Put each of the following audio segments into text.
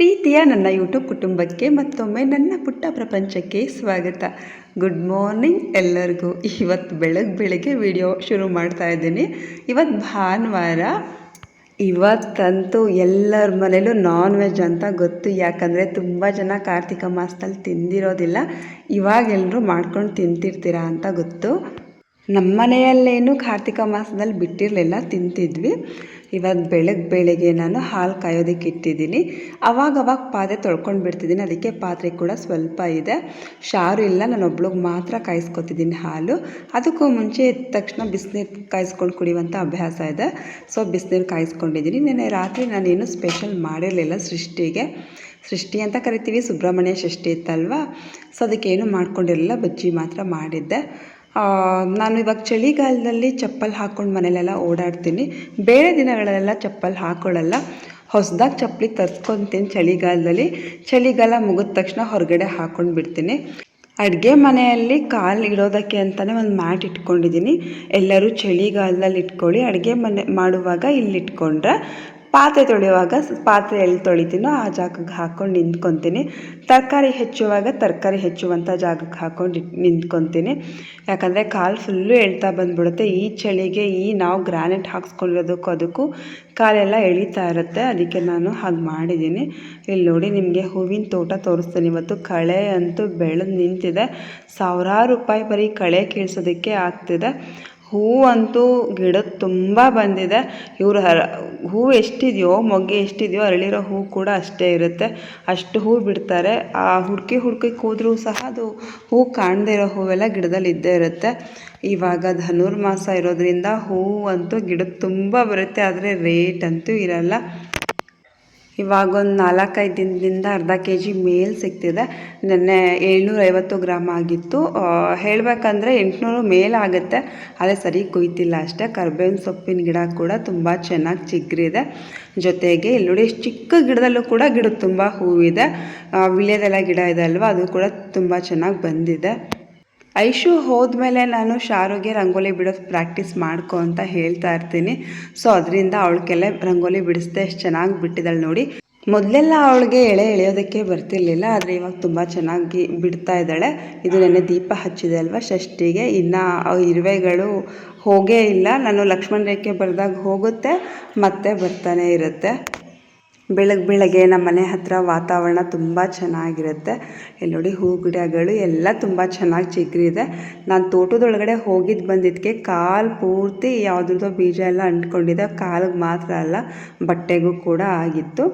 ಪ್ರೀತಿಯ ನನ್ನ ಯೂಟ್ಯೂಬ್ ಕುಟುಂಬಕ್ಕೆ ಮತ್ತೊಮ್ಮೆ ನನ್ನ ಪುಟ್ಟ ಪ್ರಪಂಚಕ್ಕೆ ಸ್ವಾಗತ. ಗುಡ್ ಮಾರ್ನಿಂಗ್ ಎಲ್ಲರಿಗೂ. ಇವತ್ತು ಬೆಳಗ್ಗೆ ಬೆಳಗ್ಗೆ ವಿಡಿಯೋ ಶುರು ಮಾಡ್ತಾ ಇದ್ದೀನಿ. ಇವತ್ತು ಭಾನುವಾರ. ಇವತ್ತಂತೂ ಎಲ್ಲರ ಮನೇಲೂ ನಾನ್ ವೆಜ್ ಅಂತ ಗೊತ್ತು. ಯಾಕಂದರೆ ತುಂಬ ಜನ ಕಾರ್ತಿಕ ಮಾಸದಲ್ಲಿ ತಿಂದಿರೋದಿಲ್ಲ. ಇವಾಗ ಎಲ್ಲರೂ ಮಾಡ್ಕೊಂಡು ತಿಂತಿರ್ತೀರಾ ಅಂತ ಗೊತ್ತು. ನಮ್ಮ ಮನೆಯಲ್ಲೇನು ಕಾರ್ತಿಕ ಮಾಸದಲ್ಲಿ ಬಿಟ್ಟಿರಲಿಲ್ಲ, ತಿಂತಿದ್ವಿ. ಇವತ್ತು ಬೆಳಗ್ಗೆ ಬೆಳಗ್ಗೆ ನಾನು ಹಾಲು ಕಾಯೋದಕ್ಕೆ ಇಟ್ಟಿದ್ದೀನಿ. ಅವಾಗ ಅವಾಗ ಪಾತ್ರೆ ತೊಳ್ಕೊಂಡು ಬಿಡ್ತಿದ್ದೀನಿ. ಅದಕ್ಕೆ ಪಾತ್ರೆ ಕೂಡ ಸ್ವಲ್ಪ ಇದೆ. ಶಾರು ಇಲ್ಲ, ನಾನು ಒಬ್ಳಿಗೆ ಮಾತ್ರ ಕಾಯಿಸ್ಕೊತಿದ್ದೀನಿ ಹಾಲು. ಅದಕ್ಕೂ ಮುಂಚೆ ಎದ್ದ ತಕ್ಷಣ ಬಿಸಿನೀರು ಕಾಯಿಸ್ಕೊಂಡು ಕುಡಿಯುವಂಥ ಅಭ್ಯಾಸ ಇದೆ. ಸೊ, ಬಿಸಿನೀರು ಕಾಯಿಸ್ಕೊಂಡಿದ್ದೀನಿ. ನಿನ್ನೆ ರಾತ್ರಿ ನಾನೇನು ಸ್ಪೆಷಲ್ ಮಾಡಿರಲಿಲ್ಲ ಸೃಷ್ಟಿಗೆ. ಸೃಷ್ಟಿ ಅಂತ ಕರಿತೀವಿ, ಸುಬ್ರಹ್ಮಣ್ಯ ಷಷ್ಠಿ ಇತ್ತಲ್ವ? ಸೊ, ಅದಕ್ಕೇನು ಮಾಡ್ಕೊಂಡಿರಲಿಲ್ಲ. ಬಜ್ಜಿ ಮಾತ್ರ ಮಾಡಿದ್ದೆ. ನಾನು ಇವಾಗ ಚಳಿಗಾಲದಲ್ಲಿ ಚಪ್ಪಲ್ ಹಾಕ್ಕೊಂಡು ಮನೇಲೆಲ್ಲ ಓಡಾಡ್ತೀನಿ. ಬೇರೆ ದಿನಗಳಲ್ಲೆಲ್ಲ ಚಪ್ಪಲ್ ಹಾಕ್ಕೊಳ್ಳಲ್ಲ ಹೊಸದಾಗಿ ಚಪ್ಪಲಿ ತರ್ಸ್ಕೊತೀನಿ ಚಳಿಗಾಲದಲ್ಲಿ. ಚಳಿಗಾಲ ಮುಗಿದ ತಕ್ಷಣ ಹೊರಗಡೆ ಹಾಕ್ಕೊಂಡು ಬಿಡ್ತೀನಿ. ಅಡುಗೆ ಮನೆಯಲ್ಲಿ ಕಾಲು ಇಡೋದಕ್ಕೆ ಅಂತಲೇ ಒಂದು ಮ್ಯಾಟ್ ಇಟ್ಕೊಂಡಿದ್ದೀನಿ ಎಲ್ಲರೂ ಚಳಿಗಾಲದಲ್ಲಿ ಇಟ್ಕೊಳ್ಳಿ. ಅಡುಗೆ ಮನೆ ಮಾಡುವಾಗ ಇಲ್ಲಿ ಇಟ್ಕೊಂಡ್ರೆ ಪಾತ್ರೆ ತೊಳೆಯುವಾಗ ಪಾತ್ರೆ ಎಲ್ಲಿ ತೊಳಿತೀನೋ ಆ ಜಾಗಕ್ಕೆ ಹಾಕ್ಕೊಂಡು ನಿಂತ್ಕೊತೀನಿ. ತರಕಾರಿ ಹೆಚ್ಚುವಾಗ ತರಕಾರಿ ಹೆಚ್ಚುವಂಥ ಜಾಗಕ್ಕೆ ಹಾಕ್ಕೊಂಡು ನಿಂತ್ಕೊತೀನಿ. ಯಾಕಂದರೆ ಕಾಲು ಫುಲ್ಲು ಎಳ್ತಾ ಬಂದ್ಬಿಡುತ್ತೆ. ಈ ಚಳಿಗೆ ಈ ನಾವು ಗ್ರಾನೈಟ್ ಹಾಕ್ಸ್ಕೊಂಡಿರೋದಕ್ಕೂ ಅದಕ್ಕೂ ಕಾಲೆಲ್ಲ ಎಳಿತಾ ಇರುತ್ತೆ. ಅದಕ್ಕೆ ನಾನು ಹಾಗೆ ಮಾಡಿದ್ದೀನಿ. ಇಲ್ಲಿ ನೋಡಿ ನಿಮಗೆ ಹೂವಿನ ತೋಟ ತೋರಿಸ್ತೀನಿ. ಇವತ್ತು ಕಳೆ ಅಂತೂ ಬೆಳೆದು ನಿಂತಿದೆ. ಸಾವಿರಾರು ರೂಪಾಯಿ ಬರೀ ಕಳೆ ಕೀಳ್ಸೋದಕ್ಕೆ ಆಗ್ತಿದೆ. ಹೂವಂತೂ ಗಿಡದ ತುಂಬ ಬಂದಿದೆ. ಇವರು ಹರ ಹೂವು ಎಷ್ಟಿದೆಯೋ, ಮೊಗ್ಗೆ ಎಷ್ಟಿದೆಯೋ ಅರಳಿರೋ ಹೂ ಕೂಡ ಅಷ್ಟೇ ಇರುತ್ತೆ. ಅಷ್ಟು ಹೂ ಬಿಡ್ತಾರೆ. ಆ ಹುಡುಕಿ ಹುಡುಕಿ ಕೂದರೂ ಸಹ ಅದು ಹೂವು ಕಾಣದೇ ಇರೋ ಹೂವೆಲ್ಲ ಗಿಡದಲ್ಲಿ ಇದ್ದೇ ಇರುತ್ತೆ. ಇವಾಗ ಧನುರ್ಮಾಸ ಇರೋದ್ರಿಂದ ಹೂವು ಅಂತೂ ಗಿಡದ ತುಂಬ ಬರುತ್ತೆ. ಆದರೆ ರೇಟ್ ಅಂತೂ ಇರಲ್ಲ. ಇವಾಗ ಒಂದು ನಾಲ್ಕೈದು ದಿನದಿಂದ ಅರ್ಧ ಕೆ ಜಿ ಮೇಲ್ ಸಿಗ್ತಿದೆ. ನೆನ್ನೆ ಏಳ್ನೂರೈವತ್ತು ಗ್ರಾಮ್ ಆಗಿತ್ತು. ಹೇಳಬೇಕಂದ್ರೆ ಎಂಟುನೂರು ಮೇಲಾಗುತ್ತೆ ಆದರೆ ಸರಿ ಕುಯ್ತಿಲ್ಲ ಅಷ್ಟೇ. ಕರ್ಬೇವಿನ ಸೊಪ್ಪಿನ ಗಿಡ ಕೂಡ ತುಂಬ ಚೆನ್ನಾಗಿ ಚಿಗ್ರಿದೆ. ಜೊತೆಗೆ ಇಲ್ಲಿ ನೋಡಿ ಚಿಕ್ಕ ಗಿಡದಲ್ಲೂ ಕೂಡ ಗಿಡದ ತುಂಬ ಹೂವಿದೆ. ವಿಳ್ಯದೆಲ್ಲ ವೀಳ್ಯದೆಲೆ ಗಿಡ ಇದೆ ಅಲ್ವಾ? ಅದು ಕೂಡ ತುಂಬ ಚೆನ್ನಾಗಿ ಬಂದಿದೆ. ಐಶು ಹೋದ್ಮೇಲೆ ನಾನು ಶಾರುಗೆ ರಂಗೋಲಿ ಬಿಡೋದು ಪ್ರಾಕ್ಟೀಸ್ ಮಾಡ್ಕೊ ಅಂತ ಹೇಳ್ತಾ ಇರ್ತೀನಿ. ಸೊ, ಅದರಿಂದ ಅವಳಿಗೆಲ್ಲ ರಂಗೋಲಿ ಬಿಡಿಸ್ದೆ ಚೆನ್ನಾಗಿ ಬಿಟ್ಟಿದ್ದಾಳೆ ನೋಡಿ. ಮೊದಲೆಲ್ಲ ಅವಳಿಗೆ ಎಳೆ ಎಳೆಯೋದಕ್ಕೆ ಬರ್ತಿರ್ಲಿಲ್ಲ, ಆದರೆ ಇವಾಗ ತುಂಬ ಚೆನ್ನಾಗಿ ಬಿಡ್ತಾ ಇದ್ದಾಳೆ. ಇದು ನೆನ್ನೆ ದೀಪ ಹಚ್ಚಿದೆ ಅಲ್ವಾ, ಷಷ್ಠಿಗೆ. ಇನ್ನು ಇರುವೆಗಳು ಹೋಗೇ ಇಲ್ಲ. ನಾನು ಲಕ್ಷ್ಮಣ ರೇಖೆ ಬರೆದಾಗ ಹೋಗುತ್ತೆ, ಮತ್ತೆ ಬರ್ತಾನೆ ಇರುತ್ತೆ. ಬೆಳಗ್ಗೆ ಬೆಳಗ್ಗೆ ನಮ್ಮ ಮನೆ ಹತ್ರ ವಾತಾವರಣ ತುಂಬ ಚೆನ್ನಾಗಿರುತ್ತೆ. ಇಲ್ಲಿ ನೋಡಿ ಹೂ ಗಿಡಗಳು ಎಲ್ಲ ತುಂಬ ಚೆನ್ನಾಗಿ ಚಿಗುರಿದೆ. ನಾನು ತೋಟದೊಳಗಡೆ ಹೋಗಿದ್ದು ಬಂದಿದ್ದಕ್ಕೆ ಕಾಲು ಪೂರ್ತಿ ಯಾವುದ್ರದ್ದೋ ಬೀಜ ಎಲ್ಲ ಅಂಟ್ಕೊಂಡಿದೆ. ಕಾಲಿಗೆ ಮಾತ್ರ ಅಲ್ಲ, ಬಟ್ಟೆಗೂ ಕೂಡ ಆಗಿತ್ತು.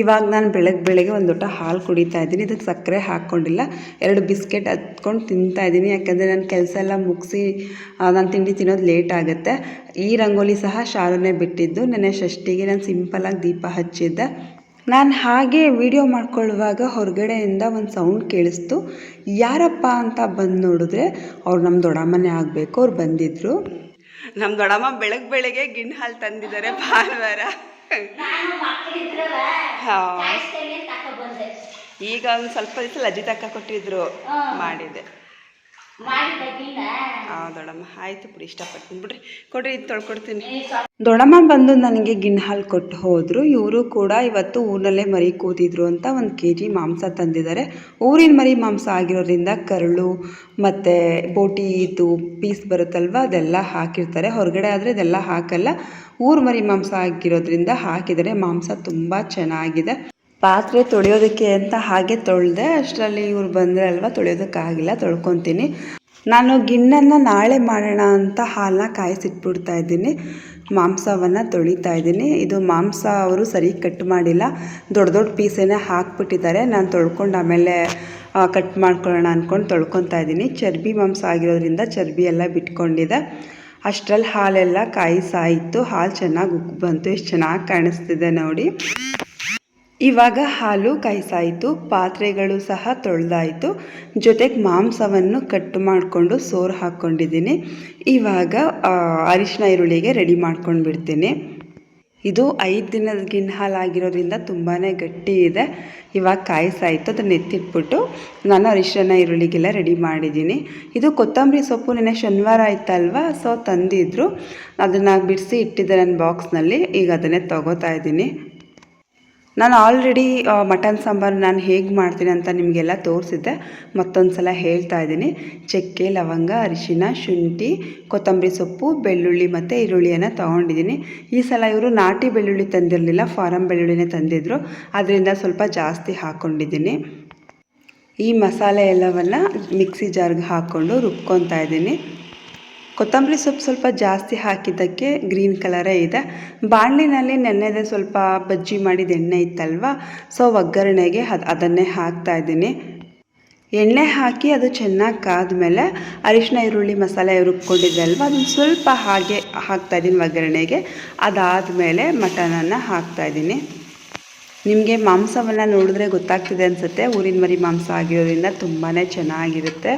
ಇವಾಗ ನಾನು ಬೆಳಗ್ಗೆ ಬೆಳಗ್ಗೆ ಒಂದು ಲೋಟ ಹಾಲು ಕುಡಿತಾ ಇದ್ದೀನಿ. ಇದಕ್ಕೆ ಸಕ್ಕರೆ ಹಾಕ್ಕೊಂಡಿಲ್ಲ ಎರಡು ಬಿಸ್ಕೆಟ್ ಹತ್ಕೊಂಡು ತಿಂತಾ ಇದ್ದೀನಿ. ಯಾಕಂದರೆ ನಾನು ಕೆಲಸ ಎಲ್ಲ ಮುಗಿಸಿ ನಾನು ತಿಂಡಿ ತಿನ್ನೋದು ಲೇಟ್ ಆಗುತ್ತೆ. ಈ ರಂಗೋಲಿ ಸಹ ಶಾಲೆನೇ ಬಿಟ್ಟಿದ್ದು. ನೆನ್ನೆ ಷಷ್ಟಿಗೆ ನಾನು ಸಿಂಪಲ್ಲಾಗಿ ದೀಪ ಹಚ್ಚಿದ್ದೆ. ನಾನು ಹಾಗೆ ವಿಡಿಯೋ ಮಾಡ್ಕೊಳ್ಳುವಾಗ ಹೊರಗಡೆಯಿಂದ ಒಂದು ಸೌಂಡ್ ಕೇಳಿಸ್ತು. ಯಾರಪ್ಪ ಅಂತ ಬಂದು ನೋಡಿದ್ರೆ ಅವ್ರು ನಮ್ಮ ದೊಡ್ಡಮ್ಮನೇ ಆಗಬೇಕು ಅವ್ರು ಬಂದಿದ್ರು. ನಮ್ಮ ದೊಡ್ಡಮ್ಮ ಬೆಳಗ್ಗೆ ಬೆಳಗ್ಗೆ ಗಿಣ್ಣು ಹಾಲು ತಂದಿದ್ದಾರೆ ಭಾನುವಾರ. ಈಗ ಒಂದು ಸ್ವಲ್ಪ ದಿವಸ ಲಜ್ಜಿತಕ್ಕ ಕೊಟ್ಟಿದ್ರು ಮಾಡಿದೆ. ದೊಡ್ಡಮ್ಮ. ಆಯ್ತು ಬಿಡಿ ಇಷ್ಟಪಡ್ತೀನಿ. ಬಿಡ್ರಿ ಕೊಡ್ರಿ ಇದು ತೊಳ್ಕೊಡ್ತೀನಿ. ದೊಡಮ್ಮ ದೊಡ್ಡಮ್ಮ ಬಂದು ನನಗೆ ಗಿಣ್ಣು ಹಾಲು ಕೊಟ್ಟು ಹೋದರು. ಇವರು ಕೂಡ ಇವತ್ತು ಊರಿನಲ್ಲೇ ಮರಿ ಕೂತಿದ್ರು ಅಂತ ಒಂದು ಕೆ ಜಿ ಮಾಂಸ ತಂದಿದ್ದಾರೆ. ಊರಿನ ಮರಿ ಮಾಂಸ ಆಗಿರೋದ್ರಿಂದ ಕರಳು ಮತ್ತು ಬೋಟಿ ಇದು ಪೀಸ್ ಬರುತ್ತಲ್ವ ಅದೆಲ್ಲ ಹಾಕಿರ್ತಾರೆ. ಹೊರಗಡೆ ಆದರೆ ಇದೆಲ್ಲ ಹಾಕಲ್ಲ. ಊರು ಮರಿ ಮಾಂಸ ಆಗಿರೋದ್ರಿಂದ ಹಾಕಿದರೆ ಮಾಂಸ ತುಂಬ ಚೆನ್ನಾಗಿದೆ. ಪಾತ್ರೆ ತೊಳೆಯೋದಕ್ಕೆ ಅಂತ ಹಾಗೆ ತೊಳೆದೆ ಅಷ್ಟರಲ್ಲಿ ಇವ್ರು ಬಂದರೆ ಅಲ್ವಾ ತೊಳೆಯೋದಕ್ಕಾಗಿಲ್ಲ ತೊಳ್ಕೊತೀನಿ. ನಾನು ಗಿಣ್ಣನ್ನು ನಾಳೆ ಮಾಡೋಣ ಅಂತ ಹಾಲನ್ನ ಕಾಯಿಸಿಟ್ಬಿಡ್ತಾ ಇದ್ದೀನಿ. ಮಾಂಸವನ್ನು ತೊಳಿತಾ ಇದ್ದೀನಿ. ಇದು ಮಾಂಸ ಅವರು ಸರಿ ಕಟ್ ಮಾಡಿಲ್ಲ. ದೊಡ್ಡ ದೊಡ್ಡ ಪೀಸೇನೆ ಹಾಕ್ಬಿಟ್ಟಿದ್ದಾರೆ. ನಾನು ತೊಳ್ಕೊಂಡು ಆಮೇಲೆ ಕಟ್ ಮಾಡ್ಕೊಳ್ಳೋಣ ಅಂದ್ಕೊಂಡು ತೊಳ್ಕೊತಾ ಇದ್ದೀನಿ. ಚರ್ಬಿ ಮಾಂಸ ಆಗಿರೋದ್ರಿಂದ ಚರ್ಬಿ ಎಲ್ಲ ಬಿಟ್ಕೊಂಡಿದೆ. ಅಷ್ಟರಲ್ಲಿ ಹಾಲೆಲ್ಲ ಕಾಯಿಸಾಯಿತು. ಹಾಲು ಚೆನ್ನಾಗಿ ಉಕ್ಕಿ ಬಂತು. ಎಷ್ಟು ಚೆನ್ನಾಗಿ ಕಾಣಿಸ್ತಿದೆ ನೋಡಿ. ಇವಾಗ ಹಾಲು ಕಾಯಿಸಾಯಿತು, ಪಾತ್ರೆಗಳು ಸಹ ತೊಳೆದಾಯಿತು. ಜೊತೆಗೆ ಮಾಂಸವನ್ನು ಕಟ್ ಮಾಡಿಕೊಂಡು ಸೋರು ಹಾಕ್ಕೊಂಡಿದ್ದೀನಿ. ಇವಾಗ ಅರಿಶಿನ ಈರುಳ್ಳಿಗೆ ರೆಡಿ ಮಾಡ್ಕೊಂಡು ಬಿಡ್ತೀನಿ ಇದು ಐದು ದಿನದ ಗಿನ್ ಹಾಲು ಆಗಿರೋದ್ರಿಂದ ತುಂಬಾ ಗಟ್ಟಿ ಇದೆ. ಇವಾಗ ಕಾಯಿಸಾಯಿತು, ಅದನ್ನ ಎತ್ತಿಟ್ಬಿಟ್ಟು ನಾನು ಅರಿಶಿನ ಈರುಳ್ಳಿಗೆಲ್ಲ ರೆಡಿ ಮಾಡಿದ್ದೀನಿ. ಇದು ಕೊತ್ತಂಬರಿ ಸೊಪ್ಪು ನಿನ್ನೆ ಶನಿವಾರ ಆಯ್ತಲ್ವಾ? ಸೊ, ತಂದಿದ್ರು. ಅದನ್ನು ಬಿಡಿಸಿ ಇಟ್ಟಿದ್ದೆ ನನ್ನ ಬಾಕ್ಸ್ನಲ್ಲಿ. ಈಗ ಅದನ್ನೇ ತೊಗೋತಾ ಇದ್ದೀನಿ. ನಾನು ಆಲ್ರೆಡಿ ಮಟನ್ ಸಾಂಬಾರು ನಾನು ಹೇಗೆ ಮಾಡ್ತೀನಿ ಅಂತ ನಿಮಗೆಲ್ಲ ತೋರಿಸಿದ್ದೆ. ಮತ್ತೊಂದು ಸಲ ಹೇಳ್ತಾ ಇದ್ದೀನಿ. ಚಕ್ಕೆ, ಲವಂಗ, ಅರಿಶಿನ, ಶುಂಠಿ, ಕೊತ್ತಂಬರಿ ಸೊಪ್ಪು, ಬೆಳ್ಳುಳ್ಳಿ ಮತ್ತು ಈರುಳ್ಳಿಯನ್ನು ತೊಗೊಂಡಿದ್ದೀನಿ. ಈ ಸಲ ಇವರು ನಾಟಿ ಬೆಳ್ಳುಳ್ಳಿ ತಂದಿರಲಿಲ್ಲ, ಫಾರಂ ಬೆಳ್ಳುಳ್ಳಿನೇ ತಂದಿದ್ದರು ಅದರಿಂದ ಸ್ವಲ್ಪ ಜಾಸ್ತಿ ಹಾಕ್ಕೊಂಡಿದ್ದೀನಿ ಈ ಮಸಾಲೆ ಎಲ್ಲವನ್ನು ಮಿಕ್ಸಿ ಜಾರ್ಗೆ ಹಾಕ್ಕೊಂಡು ರುಬ್ಕೊತಾ ಇದ್ದೀನಿ. ಕೊತ್ತಂಬರಿ ಸೊಪ್ಪು ಸ್ವಲ್ಪ ಜಾಸ್ತಿ ಹಾಕಿದ್ದಕ್ಕೆ ಗ್ರೀನ್ ಕಲರೇ ಇದೆ. ಬಾಣಲಿನಲ್ಲಿ ನೆನ್ನೆದೇ ಸ್ವಲ್ಪ ಬಜ್ಜಿ ಮಾಡಿದ ಎಣ್ಣೆ ಇತ್ತಲ್ವ? ಸೊ ಒಗ್ಗರಣೆಗೆ ಅದು, ಅದನ್ನೇ ಹಾಕ್ತಾ ಇದ್ದೀನಿ. ಎಣ್ಣೆ ಹಾಕಿ ಅದು ಚೆನ್ನಾಗಿ ಕಾದ್ಮೇಲೆ ಅರಿಶಿನ ಈರುಳ್ಳಿ, ಮಸಾಲೆ ರುಬ್ಕೊಂಡಿದ್ದೆ ಅಲ್ವ ಅದನ್ನು ಸ್ವಲ್ಪ ಹಾಗೆ ಹಾಕ್ತಾ ಇದ್ದೀನಿ ಒಗ್ಗರಣೆಗೆ. ಅದಾದಮೇಲೆ ಮಟನನ್ನು ಹಾಕ್ತಾ ಇದ್ದೀನಿ. ನಿಮಗೆ ಮಾಂಸವನ್ನು ನೋಡಿದ್ರೆ ಗೊತ್ತಾಗ್ತಿದೆ ಅನಿಸುತ್ತೆ. ಊರಿನ ಮರಿ ಮಾಂಸ ಆಗಿರೋದ್ರಿಂದ ತುಂಬಾ ಚೆನ್ನಾಗಿರುತ್ತೆ.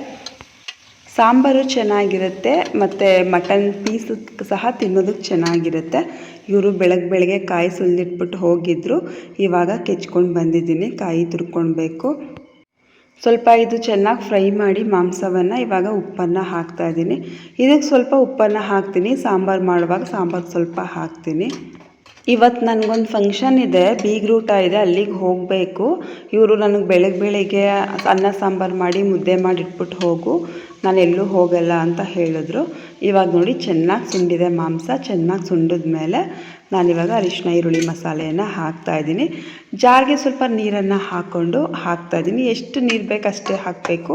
ಸಾಂಬಾರು ಚೆನ್ನಾಗಿರುತ್ತೆ, ಮತ್ತು ಮಟನ್ ಪೀಸು ಸಹ ತಿನ್ನೋದಕ್ಕೆ ಚೆನ್ನಾಗಿರುತ್ತೆ. ಇವರು ಬೆಳಗ್ಗೆ ಬೆಳಗ್ಗೆ ಕಾಯಿ ಸುಲಿದಿಟ್ಬಿಟ್ಟು ಹೋಗಿದ್ದರು ಇವಾಗ ಕೆಚ್ಕೊಂಡು ಬಂದಿದ್ದೀನಿ, ಕಾಯಿ ತುರ್ಕೊಳ್ಬೇಕು. ಸ್ವಲ್ಪ ಇದು ಚೆನ್ನಾಗಿ ಫ್ರೈ ಮಾಡಿ ಮಾಂಸವನ್ನು ಇವಾಗ ಉಪ್ಪನ್ನು ಹಾಕ್ತಾ ಇದ್ದೀನಿ. ಇದಕ್ಕೆ ಸ್ವಲ್ಪ ಉಪ್ಪನ್ನು ಹಾಕ್ತೀನಿ, ಸಾಂಬಾರು ಮಾಡುವಾಗ ಸಾಂಬಾರು ಸ್ವಲ್ಪ ಹಾಕ್ತೀನಿ. ಇವತ್ತು ನನಗೊಂದು ಫಂಕ್ಷನ್ ಇದೆ ಬೀಗ್ರೂಟ ಇದೆ, ಅಲ್ಲಿಗೆ ಹೋಗಬೇಕು. ಇವರು ನನಗೆ ಬೆಳಗ್ಗೆ ಬೆಳಿಗ್ಗೆ ಅನ್ನ ಸಾಂಬಾರು ಮಾಡಿ ಮುದ್ದೆ ಮಾಡಿ ಇಟ್ಬಿಟ್ಟು ಹೋಗು, ನಾನು ಎಲ್ಲೂ ಹೋಗಲ್ಲ ಅಂತ ಹೇಳಿದ್ರು. ಇವಾಗ ನೋಡಿ ಚೆನ್ನಾಗಿ ಸುಂಡಿದೆ ಮಾಂಸ, ಚೆನ್ನಾಗಿ ಸುಂಡಿದ ಮೇಲೆ ನಾನಿವಾಗ ಅರಿಶಿನ ಈರುಳ್ಳಿ ಮಸಾಲೆಯನ್ನು ಹಾಕ್ತಾಯಿದ್ದೀನಿ ಜಾರ್ಗೆ ಸ್ವಲ್ಪ ನೀರನ್ನು ಹಾಕ್ಕೊಂಡು ಹಾಕ್ತಾಯಿದ್ದೀನಿ ಎಷ್ಟು ನೀರು ಬೇಕು ಅಷ್ಟೇ ಹಾಕಬೇಕು.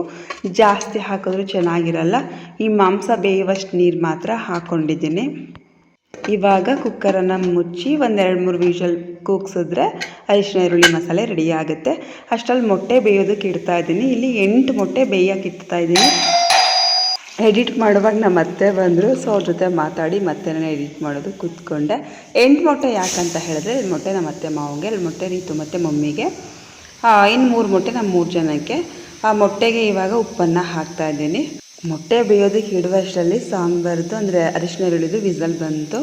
ಜಾಸ್ತಿ ಹಾಕಿದ್ರೂ ಚೆನ್ನಾಗಿರಲ್ಲ. ಈ ಮಾಂಸ ಬೇಯುವಷ್ಟು ನೀರು ಮಾತ್ರ ಹಾಕ್ಕೊಂಡಿದ್ದೀನಿ ಇವಾಗ ಕುಕ್ಕರನ್ನು ಮುಚ್ಚಿ ಒಂದೆರಡು ಮೂರು ವಿಷಲ್ ಕೂಗ್ಸಿದ್ರೆ ಅರಿಶಿನ ಈರುಳ್ಳಿ ಮಸಾಲೆ ರೆಡಿ ಆಗುತ್ತೆ. ಅಷ್ಟರಲ್ಲಿ ಮೊಟ್ಟೆ ಬೇಯೋದಕ್ಕೆ ಇಡ್ತಾ ಇದ್ದೀನಿ. ಇಲ್ಲಿ ಎಂಟು ಮೊಟ್ಟೆ ಬೇಯೋಕೆ ಇಡ್ತಾ ಇದ್ದೀನಿ. ಎಡಿಟ್ ಮಾಡುವಾಗ ನಮ್ಮ ಅತ್ತೆ ಬಂದರು, ಸೊ ಅವ್ರ ಜೊತೆ ಮಾತಾಡಿ ಮತ್ತೆ ನಾನು ಎಡಿಟ್ ಮಾಡೋದು ಕೂತ್ಕೊಂಡೆ. ಎಂಟು ಮೊಟ್ಟೆ ಯಾಕಂತ ಹೇಳಿದ್ರೆ ಎರಡು ಮೊಟ್ಟೆ ನಮ್ಮ ಅತ್ತೆ ಮಾವಂಗೆ ಎರಡು ಮೊಟ್ಟೆ ರೀತು ಮತ್ತು ಮಮ್ಮಿಗೆ. ಇನ್ನು ಮೂರು ಮೊಟ್ಟೆ ನಮ್ಮ ಮೂರು ಜನಕ್ಕೆ. ಆ ಮೊಟ್ಟೆಗೆ ಇವಾಗ ಉಪ್ಪನ್ನು ಹಾಕ್ತಾ ಇದ್ದೀನಿ. ಮೊಟ್ಟೆ ಬೇಯೋದಕ್ಕೆ ಇಡುವಷ್ಟರಲ್ಲಿ ಸಾಂಬಾರ್ದು ಅಂದರೆ ಅರಿಶಿನ ಈರುಳ್ಳಿದು ವಿಸಲ್ ಬಂತು.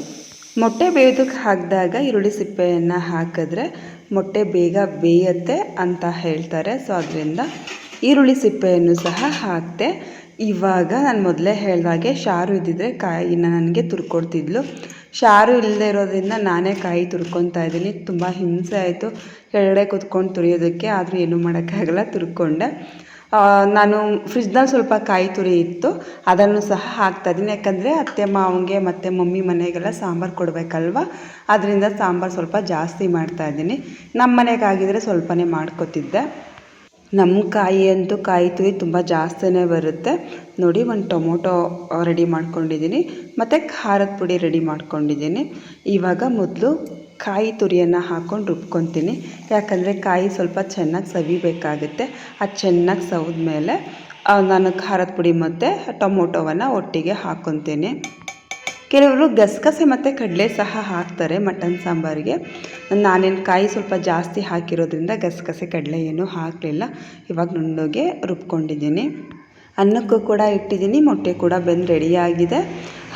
ಮೊಟ್ಟೆ ಬೇಯೋದಕ್ಕೆ ಹಾಕಿದಾಗ ಈರುಳ್ಳಿ ಸಿಪ್ಪೆಯನ್ನು ಹಾಕಿದ್ರೆ ಮೊಟ್ಟೆ ಬೇಗ ಬೇಯತ್ತೆ ಅಂತ ಹೇಳ್ತಾರೆ. ಸೊ ಅದರಿಂದ ಈರುಳ್ಳಿ ಸಿಪ್ಪೆಯನ್ನು ಸಹ ಹಾಕಿದೆ ಇವಾಗ ನಾನು ಮೊದಲೇ ಹೇಳಿದಾಗೆ ಶಾರು ಇದ್ದಿದ್ರೆ ಕಾಯಿನ ನನಗೆ ತುರ್ಕೊಡ್ತಿದ್ಲು. ಶಾರು ಇಲ್ಲದೆ ಇರೋದ್ರಿಂದ ನಾನೇ ಕಾಯಿ ತುರ್ಕೊತಾ ಇದ್ದೀನಿ. ತುಂಬ ಹಿಂಸೆ ಆಯಿತು. ಕೆಳಗಡೆ ಕೂತ್ಕೊಂಡು ತುರಿಯೋದಕ್ಕೆ ಆದರೂ ಏನೂ ಮಾಡೋಕ್ಕಾಗಲ್ಲ, ತುರ್ಕೊಂಡೆ. ನಾನು ಫ್ರಿಜ್ನಲ್ಲಿ ಸ್ವಲ್ಪ ಕಾಯಿ ತುರಿ ಇತ್ತು. ಅದನ್ನು ಸಹ ಹಾಕ್ತಾಯಿದ್ದೀನಿ. ಯಾಕಂದರೆ ಅತ್ತೆ ಮಾವಂಗೆ ಮತ್ತು ಮಮ್ಮಿ ಮನೆಗೆಲ್ಲ ಸಾಂಬಾರು ಕೊಡಬೇಕಲ್ವ? ಅದರಿಂದ ಸಾಂಬಾರು ಸ್ವಲ್ಪ ಜಾಸ್ತಿ ಮಾಡ್ತಾಯಿದ್ದೀನಿ. ನಮ್ಮ ಮನೆಗಾಗಿದ್ದರೆ ಸ್ವಲ್ಪನೇ ಮಾಡ್ಕೊತಿದ್ದೆ. ನಮ್ಮ ಕಾಯಿ ಅಂತೂ ಕಾಯಿ ತುರಿ ತುಂಬ ಜಾಸ್ತಿನೇ ಬರುತ್ತೆ. ನೋಡಿ, ಒಂದು ಟೊಮೊಟೊ ರೆಡಿ ಮಾಡ್ಕೊಂಡಿದ್ದೀನಿ. ಮತ್ತು ಖಾರದ ಪುಡಿ ರೆಡಿ ಮಾಡ್ಕೊಂಡಿದ್ದೀನಿ. ಇವಾಗ ಮೊದಲು ಕಾಯಿ ತುರಿಯನ್ನು ಹಾಕ್ಕೊಂಡು ರುಬ್ಕೊತೀನಿ. ಯಾಕಂದರೆ ಕಾಯಿ ಸ್ವಲ್ಪ ಚೆನ್ನಾಗಿ ಸವಿಬೇಕಾಗುತ್ತೆ. ಅದು ಚೆನ್ನಾಗಿ ಸವಿದ ಮೇಲೆ ನಾನು ಖಾರದ ಪುಡಿ ಮತ್ತು ಟೊಮೊಟೊವನ್ನು ಒಟ್ಟಿಗೆ ಹಾಕ್ಕೊತೀನಿ ಕೆಲವರು ಗಸಗಸೆ ಮತ್ತು ಕಡಲೆ ಸಹ ಹಾಕ್ತಾರೆ ಮಟನ್ ಸಾಂಬಾರಿಗೆ. ನಾನೇನು ಕಾಯಿ ಸ್ವಲ್ಪ ಜಾಸ್ತಿ ಹಾಕಿರೋದ್ರಿಂದ ಗಸಗಸೆ ಕಡಲೆ ಏನೂ ಹಾಕಲಿಲ್ಲ. ಇವಾಗ ನುಣ್ಣಗೆ ರುಬ್ಕೊಂಡಿದ್ದೀನಿ. ಅನ್ನಕ್ಕೂ ಕೂಡ ಇಟ್ಟಿದ್ದೀನಿ, ಮೊಟ್ಟೆ ಕೂಡ ಬೆಂದು ರೆಡಿಯಾಗಿದೆ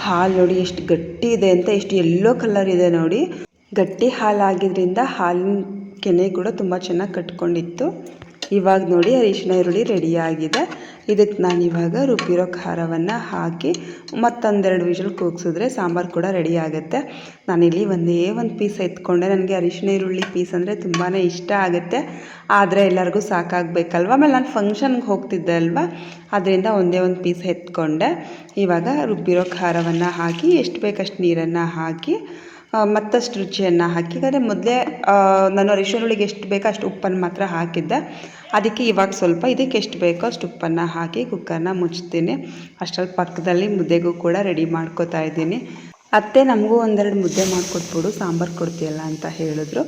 ಹಾಲು ನೋಡಿ ಎಷ್ಟು ಗಟ್ಟಿ ಇದೆ ಅಂತ, ಎಷ್ಟು ಎಲ್ಲೋ ಕಲರ್ ಇದೆ ನೋಡಿ. ಗಟ್ಟಿ ಹಾಲಾಗಿದ್ದರಿಂದ ಹಾಲಿನ ಕೆನೆ ಕೂಡ ತುಂಬ ಚೆನ್ನಾಗಿ ಕಟ್ಕೊಂಡಿತ್ತು. ಇವಾಗ ನೋಡಿ ಅರಿಶಿನ ಈರುಳ್ಳಿ ರೆಡಿಯಾಗಿದೆ. ಇದಕ್ಕೆ ನಾನು ಇವಾಗ ರುಬ್ಬಿರೋ ಖಾರವನ್ನು ಹಾಕಿ ಮತ್ತೊಂದೆರಡು ವಿಷಲ್ ಕೂಗಿಸಿದ್ರೆ ಸಾಂಬಾರು ಕೂಡ ರೆಡಿ ಆಗುತ್ತೆ. ನಾನಿಲ್ಲಿ ಒಂದೇ ಒಂದು ಪೀಸ್ ಎತ್ಕೊಂಡೆ. ನನಗೆ ಅರಿಶಿನ ಈರುಳ್ಳಿ ಪೀಸ್ ಅಂದರೆ ತುಂಬಾ ಇಷ್ಟ ಆಗುತ್ತೆ. ಆದರೆ ಎಲ್ಲರಿಗೂ ಸಾಕಾಗಬೇಕಲ್ವ? ಆಮೇಲೆ ನಾನು ಫಂಕ್ಷನ್ಗೆ ಹೋಗ್ತಿದ್ದೆ ಅಲ್ವಾ? ಅದರಿಂದ ಒಂದೇ ಒಂದು ಪೀಸ್ ಎತ್ಕೊಂಡೆ. ಇವಾಗ ರುಬ್ಬಿರೋ ಖಾರವನ್ನು ಹಾಕಿ, ಎಷ್ಟು ಬೇಕಷ್ಟು ನೀರನ್ನು ಹಾಕಿ ಮತ್ತಷ್ಟು ರುಚಿಯನ್ನು ಹಾಕಿ ಯಾಕಂದರೆ ಮೊದಲೇ ನಾನು ಅರಿಶಿನ ಎಷ್ಟು ಬೇಕೋ ಅಷ್ಟು ಉಪ್ಪನ್ನು ಮಾತ್ರ ಹಾಕಿದ್ದೆ. ಅದಕ್ಕೆ ಇವಾಗ ಸ್ವಲ್ಪ ಇದಕ್ಕೆ ಎಷ್ಟು ಬೇಕೋ ಅಷ್ಟು ಉಪ್ಪನ್ನು ಹಾಕಿ ಕುಕ್ಕರ್ನ ಮುಚ್ತೀನಿ ಅಷ್ಟರಲ್ಲಿ ಪಕ್ಕದಲ್ಲಿ ಮುದ್ದೆಗೂ ಕೂಡ ರೆಡಿ ಮಾಡ್ಕೋತಾ ಇದ್ದೀನಿ. ಅತ್ತೆ, ನಮಗೂ ಒಂದೆರಡು ಮುದ್ದೆ ಮಾಡಿಕೊಟ್ಬಿಡು, ಸಾಂಬಾರು ಕೊಡ್ತೀಯಲ್ಲ ಅಂತ ಹೇಳಿದ್ರು.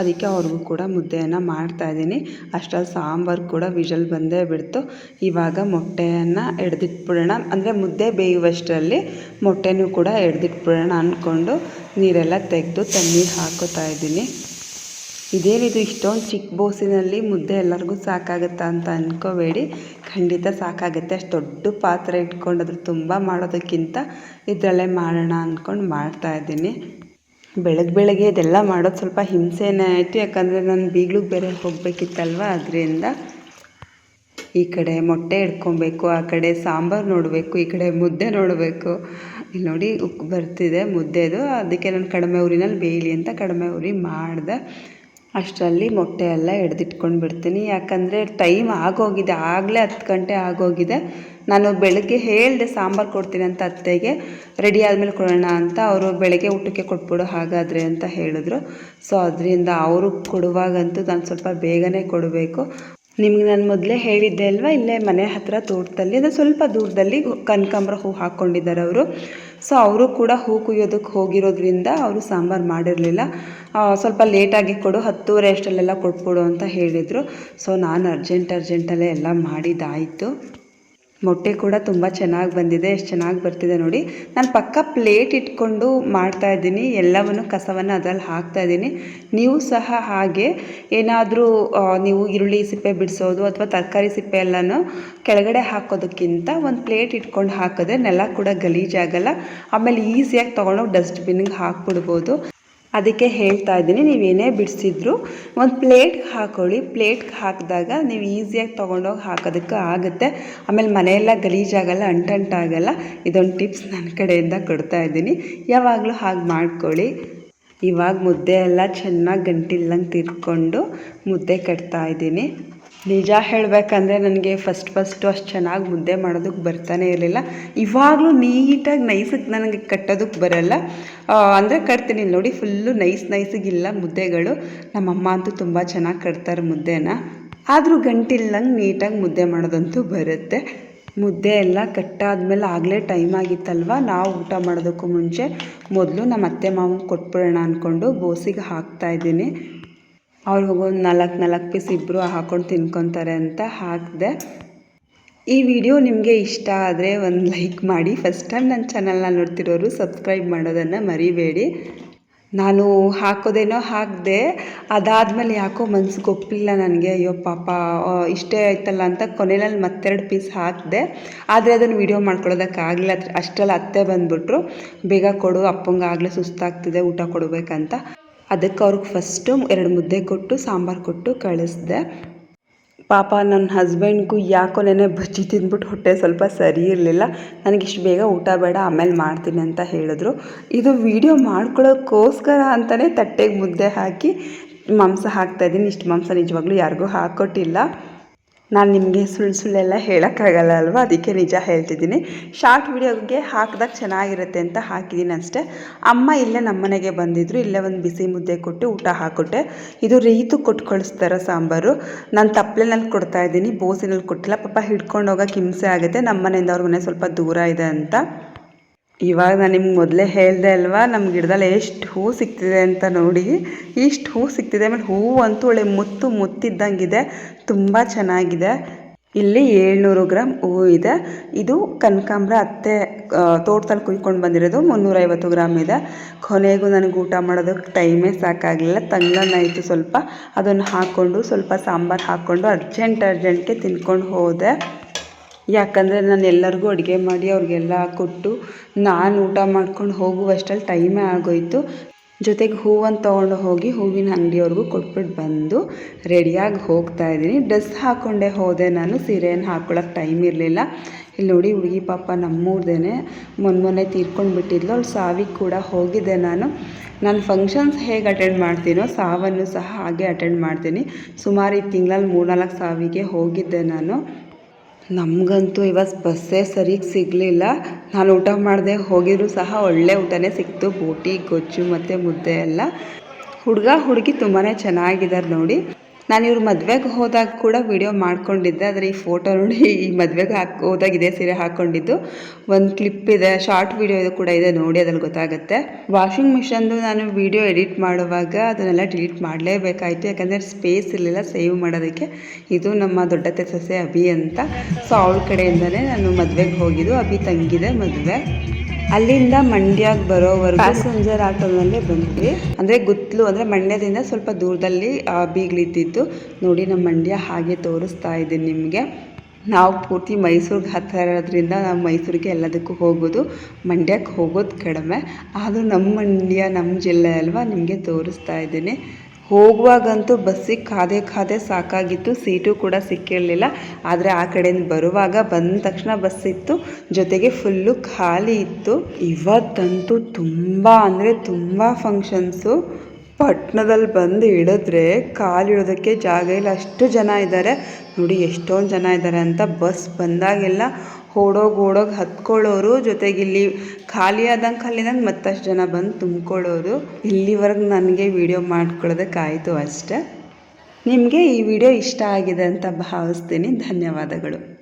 ಅದಕ್ಕೆ ಅವ್ರಿಗೂ ಕೂಡ ಮುದ್ದೆಯನ್ನು ಮಾಡ್ತಾಯಿದ್ದೀನಿ ಅಷ್ಟರಲ್ಲಿ ಸಾಂಬಾರು ಕೂಡ ವಿಜಲ್ ಬಂದೇ ಬಿಡ್ತು. ಇವಾಗ ಮೊಟ್ಟೆಯನ್ನು ಎಡ್ದಿಟ್ಬಿಡೋಣ. ಅಂದರೆ ಮುದ್ದೆ ಬೇಯುವಷ್ಟರಲ್ಲಿ ಮೊಟ್ಟೆನೂ ಕೂಡ ಎಡ್ದಿಟ್ಬಿಡೋಣ ಅಂದ್ಕೊಂಡು ನೀರೆಲ್ಲ ತೆಗೆದು ತಣ್ಣೀರು ಹಾಕೋತಾ ಇದ್ದೀನಿ. ಇದೇನಿದು ಇಷ್ಟೊಂದು ಚಿಕ್ಕ ಬೋಸಿನಲ್ಲಿ ಮುದ್ದೆ ಎಲ್ಲರಿಗೂ ಸಾಕಾಗುತ್ತಾ ಅಂತ ಅಂದ್ಕೋಬೇಡಿ ಖಂಡಿತ ಸಾಕಾಗುತ್ತೆ. ಅಷ್ಟು ದೊಡ್ಡ ಪಾತ್ರೆ ಇಟ್ಕೊಂಡು ಅದ್ರ ತುಂಬ ಮಾಡೋದಕ್ಕಿಂತ ಇದರಲ್ಲೇ ಮಾಡೋಣ ಅಂದ್ಕೊಂಡು ಮಾಡ್ತಾಯಿದ್ದೀನಿ ಬೆಳಗ್ಗೆ ಬೆಳಗ್ಗೆ ಇದೆಲ್ಲ ಮಾಡೋದು ಸ್ವಲ್ಪ ಹಿಂಸೆನೇ ಆಯಿತು. ಯಾಕಂದರೆ ನಾನು ಬೀಗ್ಳಿಗೆ ಬೇರೆ ಹೋಗಬೇಕಿತ್ತಲ್ವ? ಅದರಿಂದ ಈ ಕಡೆ ಮೊಟ್ಟೆ ಇಡ್ಕೊಬೇಕು ಆ ಕಡೆ ಸಾಂಬಾರು ನೋಡಬೇಕು, ಈ ಕಡೆ ಮುದ್ದೆ ನೋಡಬೇಕು. ಇಲ್ಲಿ ನೋಡಿ ಉಕ್ಕು ಬರ್ತಿದೆ ಮುದ್ದೆದು. ಅದಕ್ಕೆ ನಾನು ಕಡಿಮೆ ಉರಿನಲ್ಲಿ ಬೇಯಲಿ ಅಂತ ಕಡಿಮೆ ಉರಿ ಮಾಡಿದೆ. ಅಷ್ಟರಲ್ಲಿ ಮೊಟ್ಟೆ ಎಲ್ಲ ಹಿಡ್ದಿಟ್ಕೊಂಡು ಬಿಡ್ತೀನಿ. ಯಾಕಂದರೆ ಟೈಮ್ ಆಗೋಗಿದೆ. ಆಗಲೇ ಹತ್ತು ಗಂಟೆ ಆಗೋಗಿದೆ. ನಾನು ಬೆಳಗ್ಗೆ ಹೇಳಿದೆ ಸಾಂಬಾರು ಕೊಡ್ತೀನಿ ಅಂತ ಅತ್ತೆಗೆ. ರೆಡಿ ಆದಮೇಲೆ ಕೊಡೋಣ ಅಂತ ಅವರು ಬೆಳಗ್ಗೆ ಊಟಕ್ಕೆ ಕೊಟ್ಬಿಡು ಹಾಗಾದರೆ ಅಂತ ಹೇಳಿದ್ರು. ಸೊ ಅದರಿಂದ ಅವರು ಕೊಡುವಾಗಂತೂ ನಾನು ಸ್ವಲ್ಪ ಬೇಗನೆ ಕೊಡಬೇಕು. ನಿಮ್ಗೆ ನಾನು ಮೊದಲೇ ಹೇಳಿದ್ದೆ ಅಲ್ವಾ? ಇಲ್ಲೇ ಮನೆ ಹತ್ರ ತೋಟದಲ್ಲಿ, ಅದು ಸ್ವಲ್ಪ ದೂರದಲ್ಲಿ ಕನಕಾಂಬ್ರ ಹೂ ಹಾಕ್ಕೊಂಡಿದ್ದಾರೆ ಅವರು. ಸೊ ಅವರು ಕೂಡ ಹೂ ಕುಯ್ಯೋದಕ್ಕೆ ಹೋಗಿರೋದ್ರಿಂದ ಅವರು ಸಾಂಬಾರು ಮಾಡಿರಲಿಲ್ಲ. ಸ್ವಲ್ಪ ಲೇಟಾಗಿ ಕೊಡು, ಹತ್ತೂವರೆ ಅಷ್ಟರಲ್ಲೆಲ್ಲ ಕೊಟ್ಬಿಡು ಅಂತ ಹೇಳಿದರು. ಸೊ ನಾನು ಅರ್ಜೆಂಟ್ ಅರ್ಜೆಂಟಲ್ಲೇ ಎಲ್ಲ ಮಾಡಿದ್ದಾಯಿತು. ಮೊಟ್ಟೆ ಕೂಡ ತುಂಬ ಚೆನ್ನಾಗಿ ಬಂದಿದೆ, ಎಷ್ಟು ಚೆನ್ನಾಗಿ ಬರ್ತಿದೆ ನೋಡಿ. ನಾನು ಪಕ್ಕ ಪ್ಲೇಟ್ ಇಟ್ಕೊಂಡು ಮಾಡ್ತಾ ಇದ್ದೀನಿ, ಎಲ್ಲವನ್ನು ಕಸವನ್ನು ಅದರಲ್ಲಿ ಹಾಕ್ತಾ ಇದ್ದೀನಿ. ನೀವು ಸಹ ಹಾಗೆ ಏನಾದರೂ ನೀವು ಈರುಳ್ಳಿ ಸಿಪ್ಪೆ ಬಿಡಿಸೋದು ಅಥವಾ ತರಕಾರಿ ಸಿಪ್ಪೆ ಎಲ್ಲನೂ ಕೆಳಗಡೆ ಹಾಕೋದಕ್ಕಿಂತ ಒಂದು ಪ್ಲೇಟ್ ಇಟ್ಕೊಂಡು ಹಾಕಿದ್ರೆ ನೆಲ ಕೂಡ ಗಲೀಜಾಗಲ್ಲ ಆಮೇಲೆ ಈಸಿಯಾಗಿ ತೊಗೊಂಡೋಗಿ ಡಸ್ಟ್ಬಿನ್ಗೆ ಹಾಕ್ಬಿಡ್ಬೋದು. ಅದಕ್ಕೆ ಹೇಳ್ತಾ ಇದ್ದೀನಿ ನೀವೇನೇ ಬಿಡಿಸಿದ್ರು ಒಂದು ಪ್ಲೇಟ್ಗೆ ಹಾಕೊಳ್ಳಿ. ಪ್ಲೇಟ್ಗೆ ಹಾಕಿದಾಗ ನೀವು ಈಸಿಯಾಗಿ ತೊಗೊಂಡೋಗಿ ಹಾಕೋದಕ್ಕೆ ಆಗುತ್ತೆ. ಆಮೇಲೆ ಮನೆಯೆಲ್ಲ ಗಲೀಜಾಗಲ್ಲ ಅಂಟಂಟಾಗಲ್ಲ ಇದೊಂದು ಟಿಪ್ಸ್ ನನ್ನ ಕಡೆಯಿಂದ ಕೊಡ್ತಾ ಇದ್ದೀನಿ. ಯಾವಾಗಲೂ ಹಾಗೆ ಮಾಡ್ಕೊಳ್ಳಿ. ಇವಾಗ ಮುದ್ದೆ ಎಲ್ಲ ಚೆನ್ನಾಗಿ ಗಂಟಿಲ್ಲಂಗೆ ತಿರ್ಕೊಂಡು ಮುದ್ದೆ ಕಟ್ತಾ ಇದ್ದೀನಿ. ನಿಜ ಹೇಳಬೇಕಂದ್ರೆ ನನಗೆ ಫಸ್ಟ್ ಫಸ್ಟು ಅಷ್ಟು ಚೆನ್ನಾಗಿ ಮುದ್ದೆ ಮಾಡೋದಕ್ಕೆ ಬರ್ತಾನೆ ಇರಲಿಲ್ಲ. ಇವಾಗಲೂ ನೀಟಾಗಿ ನೈಸಿಗೆ ನನಗೆ ಕಟ್ಟೋದಕ್ಕೆ ಬರಲ್ಲ. ಅಂದರೆ ಕಟ್ತೀನಿ. ನೋಡಿ ಫುಲ್ಲು ನೈಸ್ ನೈಸಿಗಿಲ್ಲ ಮುದ್ದೆಗಳು. ನಮ್ಮಮ್ಮ ಅಂತೂ ತುಂಬ ಚೆನ್ನಾಗಿ ಕಟ್ತಾರೆ ಮುದ್ದೆನ. ಆದರೂ ಗಂಟಿಲ್ಲಂಗೆ ನೀಟಾಗಿ ಮುದ್ದೆ ಮಾಡೋದಂತೂ ಬರುತ್ತೆ. ಮುದ್ದೆ ಎಲ್ಲ ಕಟ್ಟಾದ್ಮೇಲೆ ಆಗಲೇ ಟೈಮ್ ಆಗಿತ್ತಲ್ವ? ನಾವು ಊಟ ಮಾಡೋದಕ್ಕೂ ಮುಂಚೆ ಮೊದಲು ನಮ್ಮ ಅತ್ತೆ ಮಾವನ ಕೊಟ್ಬಿಡೋಣ ಅಂದ್ಕೊಂಡು ಬೋಸಿಗೆ ಹಾಕ್ತಾಯಿದ್ದೀನಿ ಅವ್ರಿಗೊಂದು ನಾಲ್ಕು ನಾಲ್ಕು ಪೀಸ್ ಇಬ್ಬರು ಹಾಕ್ಕೊಂಡು ತಿನ್ಕೊತಾರೆ ಅಂತ ಹಾಕಿದೆ. ಈ ವಿಡಿಯೋ ನಿಮಗೆ ಇಷ್ಟ ಆದರೆ ಒಂದು ಲೈಕ್ ಮಾಡಿ. ಫಸ್ಟ್ ಟೈಮ್ ನನ್ನ ಚಾನಲ್ನ ನೋಡ್ತಿರೋರು ಸಬ್ಸ್ಕ್ರೈಬ್ ಮಾಡೋದನ್ನು ಮರಿಬೇಡಿ. ನಾನು ಹಾಕೋದೇನೋ ಹಾಕಿದೆ. ಅದಾದಮೇಲೆ ಯಾಕೋ ಮನ್ಸಿಗೆ ಒಪ್ಪಿಲ್ಲ ನನಗೆ. ಅಯ್ಯೋ ಪಾಪ ಇಷ್ಟೇ ಆಯ್ತಲ್ಲ ಅಂತ ಕೊನೆಯಲ್ಲಿ ಮತ್ತೆರಡು ಪೀಸ್ ಹಾಕಿದೆ. ಆದರೆ ಅದನ್ನು ವಿಡಿಯೋ ಮಾಡ್ಕೊಳ್ಳೋದಕ್ಕಾಗಲಿಲ್ಲ ಅಷ್ಟರಲ್ಲಿ ಅತ್ತೆ ಬಂದುಬಿಟ್ರು. ಬೇಗ ಕೊಡು ಅಪ್ಪಂಗೆ ಆಗಲೇ ಸುಸ್ತಾಗ್ತಿದೆ, ಊಟ ಕೊಡಬೇಕಂತ. ಅದಕ್ಕೆ ಅವ್ರಿಗೆ ಫಸ್ಟು ಎರಡು ಮುದ್ದೆ ಕೊಟ್ಟು, ಸಾಂಬಾರು ಕೊಟ್ಟು ಕಳಿಸ್ದೆ. ಪಾಪ ನನ್ನ ಹಸ್ಬೆಂಡ್ಗೂ ಯಾಕೋ ನೆನೆ ಬಜ್ಜಿ ತಿಂದ್ಬಿಟ್ಟು ಹೊಟ್ಟೆ ಸ್ವಲ್ಪ ಸರಿ ಇರಲಿಲ್ಲ. ನನಗೆ ಇಷ್ಟು ಬೇಗ ಊಟ ಬೇಡ, ಆಮೇಲೆ ಮಾಡ್ತೀನಿ ಅಂತ ಹೇಳಿದ್ರು. ಇದು ವಿಡಿಯೋ ಮಾಡ್ಕೊಳ್ಳೋಕ್ಕೋಸ್ಕರ ಅಂತಲೇ ತಟ್ಟೆಗೆ ಮುದ್ದೆ ಹಾಕಿ ಮಾಂಸ ಹಾಕ್ತಾಯಿದ್ದೀನಿ ಇಷ್ಟು ಮಾಂಸ ನಿಜವಾಗ್ಲೂ ಯಾರಿಗೂ ಹಾಕ್ಕೊಟ್ಟಿಲ್ಲ ನಾನು ನಿಮಗೆ ಸುಳ್ಳು ಸುಳ್ಳೆಲ್ಲ ಹೇಳೋಕ್ಕಾಗಲ್ಲ ಅಲ್ವಾ ಅದಕ್ಕೆ ನಿಜ ಹೇಳ್ತಿದ್ದೀನಿ. ಶಾರ್ಟ್ ವಿಡಿಯೋಗೆ ಹಾಕಿದಾಗ ಚೆನ್ನಾಗಿರುತ್ತೆ ಅಂತ ಹಾಕಿದ್ದೀನಿ ಅಷ್ಟೇ. ಅಮ್ಮ ಇಲ್ಲೇ ನಮ್ಮನೆಗೆ ಬಂದಿದ್ದರು ಇಲ್ಲೇ ಒಂದು ಬಿಸಿ ಮುದ್ದೆ ಕೊಟ್ಟು ಊಟ ಹಾಕೊಟ್ಟೆ. ಇದು ರೀತು ಕೊಟ್ಟು ಕಳಿಸ್ತಾರೋ ಸಾಂಬಾರು. ನಾನು ತಪ್ಪಲೆನಲ್ಲಿ ಕೊಡ್ತಾ ಇದ್ದೀನಿ, ಬೋಸಿನಲ್ಲಿ ಕೊಟ್ಟಿಲ್ಲ. ಪಾಪ ಹಿಡ್ಕೊಂಡು ಹೋಗೋಕೆ ಹಿಂಸೆ ಆಗುತ್ತೆ. ನಮ್ಮ ಮನೆಯಿಂದ ಅವ್ರ ಮನೆ ಸ್ವಲ್ಪ ದೂರ ಇದೆ ಅಂತ. ಇವಾಗ ನಾನು ನಿಮ್ಗೆ ಮೊದಲೇ ಹೇಳಿದೆ ಅಲ್ವಾ ನಮ್ಮ ಗಿಡದಲ್ಲಿ ಎಷ್ಟು ಹೂ ಸಿಗ್ತಿದೆ ಅಂತ ನೋಡಿ. ಇಷ್ಟು ಹೂ ಸಿಗ್ತಿದೆ, ಆಮೇಲೆ ಹೂವು ಅಂತೂ ಒಳ್ಳೆ ಮುತ್ತು ಮುತ್ತಿದ್ದಂಗಿದೆ, ತುಂಬ ಚೆನ್ನಾಗಿದೆ. ಇಲ್ಲಿ ಏಳ್ನೂರು ಗ್ರಾಮ್ ಹೂವು ಇದೆ. ಇದು ಕನಕಾಂಬ್ರ ಅತ್ತೆ ತೋಟದಲ್ಲಿ ಕುಯ್ಕೊಂಡು ಬಂದಿರೋದು ಮುನ್ನೂರೈವತ್ತು ಗ್ರಾಮ್ ಇದೆ. ಕೊನೆಗೂ ನನಗೆ ಊಟ ಮಾಡೋದಕ್ಕೆ ಟೈಮೇ ಸಾಕಾಗಲಿಲ್ಲ. ತಂಗ್ಳನ್ನಾಯಿತು ಸ್ವಲ್ಪ ಅದನ್ನು ಹಾಕ್ಕೊಂಡು, ಸ್ವಲ್ಪ ಸಾಂಬಾರು ಹಾಕ್ಕೊಂಡು, ಅರ್ಜೆಂಟ್ ಅರ್ಜೆಂಟ್ಗೆ ತಿನ್ಕೊಂಡು ಹೋದೆ. ಯಾಕಂದರೆ ನಾನು ಎಲ್ಲರಿಗೂ ಅಡುಗೆ ಮಾಡಿ ಅವ್ರಿಗೆಲ್ಲ ಕೊಟ್ಟು ನಾನು ಊಟ ಮಾಡ್ಕೊಂಡು ಹೋಗುವಷ್ಟ್ರಲ್ಲಿ ಟೈಮೇ ಆಗೋಯಿತು. ಜೊತೆಗೆ ಹೂವನ್ನು ತೊಗೊಂಡು ಹೋಗಿ ಹೂವಿನ ಅಂಗಡಿಯವ್ರಿಗೂ ಕೊಟ್ಬಿಟ್ಟು ಬಂದು ರೆಡಿಯಾಗಿ ಹೋಗ್ತಾ ಇದ್ದೀನಿ. ಡ್ರೆಸ್ ಹಾಕ್ಕೊಂಡೇ ಹೋದೆ ನಾನು ಸೀರೆಯನ್ನು ಹಾಕ್ಕೊಳಕ್ಕೆ ಟೈಮ್ ಇರಲಿಲ್ಲ. ಇಲ್ಲಿ ನೋಡಿ ಹುಡುಗಿ ಪಾಪ ನಮ್ಮೂರ್ದೇ ಮೊನ್ನೆ ತೀರ್ಕೊಂಡು ಬಿಟ್ಟಿದ್ಲು. ಅವ್ಳು ಸಾವಿಗೆ ಕೂಡ ಹೋಗಿದ್ದೆ ನಾನು. ನಾನು ಫಂಕ್ಷನ್ಸ್ ಹೇಗೆ ಅಟೆಂಡ್ ಮಾಡ್ತೀನೋ ಸಾವನ್ನು ಸಹ ಹಾಗೆ ಅಟೆಂಡ್ ಮಾಡ್ತೀನಿ. ಸುಮಾರು ಈ ತಿಂಗಳಲ್ಲಿ ಮೂರ್ನಾಲ್ಕು ಸಾವಿಗೆ ಹೋಗಿದ್ದೆ ನಾನು. ನಮಗಂತೂ ಇವತ್ತು ಬಸ್ಸೇ ಸರಿಗೆ ಸಿಗಲಿಲ್ಲ. ನಾನು ಊಟ ಮಾಡದೆ ಹೋಗಿದ್ರು ಸಹ ಒಳ್ಳೆ ಊಟನೇ ಸಿಕ್ತು. ಬೋಟಿ, ಗೊಜ್ಜು ಮತ್ತು ಮುದ್ದೆ ಎಲ್ಲ. ಹುಡುಗ, ಹುಡುಗಿ ತುಂಬಾ ಚೆನ್ನಾಗಿದ್ದಾರೆ ನೋಡಿ. ನಾನು ಇವ್ರ ಮದುವೆಗೆ ಹೋದಾಗ ಕೂಡ ವಿಡಿಯೋ ಮಾಡ್ಕೊಂಡಿದ್ದೆ, ಆದರೆ ಈ ಫೋಟೋ ನೋಡಿ ಈ ಮದುವೆಗೆ ಹಾಕಿ, ಹೋದಾಗ ಇದೇ ಸೀರೆ ಹಾಕ್ಕೊಂಡಿದ್ದು ಒಂದು ಕ್ಲಿಪ್ ಇದೆ ಶಾರ್ಟ್ ವಿಡಿಯೋ ಇದು ಕೂಡ ಇದೆ, ನೋಡಿ ಅದ್ರಲ್ಲಿ ಗೊತ್ತಾಗುತ್ತೆ. ವಾಷಿಂಗ್ ಮಿಷನ್ದು ನಾನು ವಿಡಿಯೋ ಎಡಿಟ್ ಮಾಡುವಾಗ ಅದನ್ನೆಲ್ಲ ಡಿಲೀಟ್ ಮಾಡಲೇಬೇಕಾಯಿತು, ಯಾಕಂದರೆ ಸ್ಪೇಸ್ ಇರಲಿಲ್ಲ ಸೇವ್ ಮಾಡೋದಕ್ಕೆ. ಇದು ನಮ್ಮ ದೊಡ್ಡತೆ ಸೊಸೆ ಅಭಿ ಅಂತ. ಸೊ ಅವಳ ಕಡೆಯಿಂದಲೇ ನಾನು ಮದುವೆಗೆ ಹೋಗಿದ್ದು, ಅಭಿ ತಂಗಿದೆ ಮದುವೆ. ಅಲ್ಲಿಂದ ಮಂಡ್ಯಕ್ಕೆ ಬರೋವರೆಗೂ ಪ್ಯಾಸೆಂಜರ್ ಆಟೋದಲ್ಲೇ ಬಂದ್ವಿ. ಅಂದರೆ ಗುತ್ಲು ಅಂದರೆ ಮಂಡ್ಯದಿಂದ ಸ್ವಲ್ಪ ದೂರದಲ್ಲಿ ಆ, ಬೀಗ್ಲಿದ್ದಿದ್ದು. ನೋಡಿ ನಮ್ಮ ಮಂಡ್ಯ ಹಾಗೆ ತೋರಿಸ್ತಾ ಇದ್ದೀನಿ ನಿಮಗೆ. ನಾವು ಪೂರ್ತಿ ಮೈಸೂರಿಗೆ ಹತ್ತಿರ ಇರೋದ್ರಿಂದ ನಾವು ಮೈಸೂರಿಗೆ ಎಲ್ಲದಕ್ಕೂ ಹೋಗೋದು ಮಂಡ್ಯಕ್ಕೆ ಹೋಗೋದು ಕಡಿಮೆ. ಆದರೂ ನಮ್ಮ ಮಂಡ್ಯ ನಮ್ಮ ಜಿಲ್ಲೆ ಅಲ್ವಾ ನಿಮಗೆ ತೋರಿಸ್ತಾ ಇದ್ದೀನಿ. ಹೋಗುವಾಗಂತೂ ಬಸ್ಸಿಗೆ ಕಾದೆ ಕಾದೆ ಸಾಕಾಗಿತ್ತು, ಸೀಟು ಕೂಡ ಸಿಕ್ಕಿರಲಿಲ್ಲ. ಆದರೆ ಆ ಕಡೆಯಿಂದ ಬರುವಾಗ ಬಂದ ತಕ್ಷಣ ಬಸ್ ಇತ್ತು, ಜೊತೆಗೆ ಫುಲ್ಲು ಖಾಲಿ ಇತ್ತು. ಇವತ್ತಂತೂ ತುಂಬ ಅಂದರೆ ತುಂಬ ಫಂಕ್ಷನ್ಸು ಪಟ್ಟಣದಲ್ಲಿ ಬಂದು ಇಳಿದ್ರೆ ಕಾಲಿಡೋದಕ್ಕೆ ಜಾಗ ಇಲ್ಲ. ಅಷ್ಟು ಜನ ಇದ್ದಾರೆ. ನೋಡಿ ಎಷ್ಟೊಂದು ಜನ ಇದ್ದಾರೆ ಅಂತ ಬಸ್ ಬಂದಾಗೆಲ್ಲ ಓಡೋಗಿ ಓಡೋಗಿ ಹತ್ಕೊಳ್ಳೋರು ಜೊತೆಗೆ ಇಲ್ಲಿ ಖಾಲಿ ಆದಂಗೆ ಖಾಲಿ ಆದಂಗೆ ಮತ್ತಷ್ಟು ಜನ ಬಂದು ತುಂಬ್ಕೊಳ್ಳೋರು. ಇಲ್ಲಿವರೆಗೆ ನನಗೆ ವಿಡಿಯೋ ಮಾಡ್ಕೊಳ್ಳೋದಕ್ಕಾಯಿತು ಅಷ್ಟೆ. ನಿಮಗೆ ಈ ವಿಡಿಯೋ ಇಷ್ಟ ಆಗಿದೆ ಅಂತ ಭಾವಿಸ್ತೀನಿ. ಧನ್ಯವಾದಗಳು.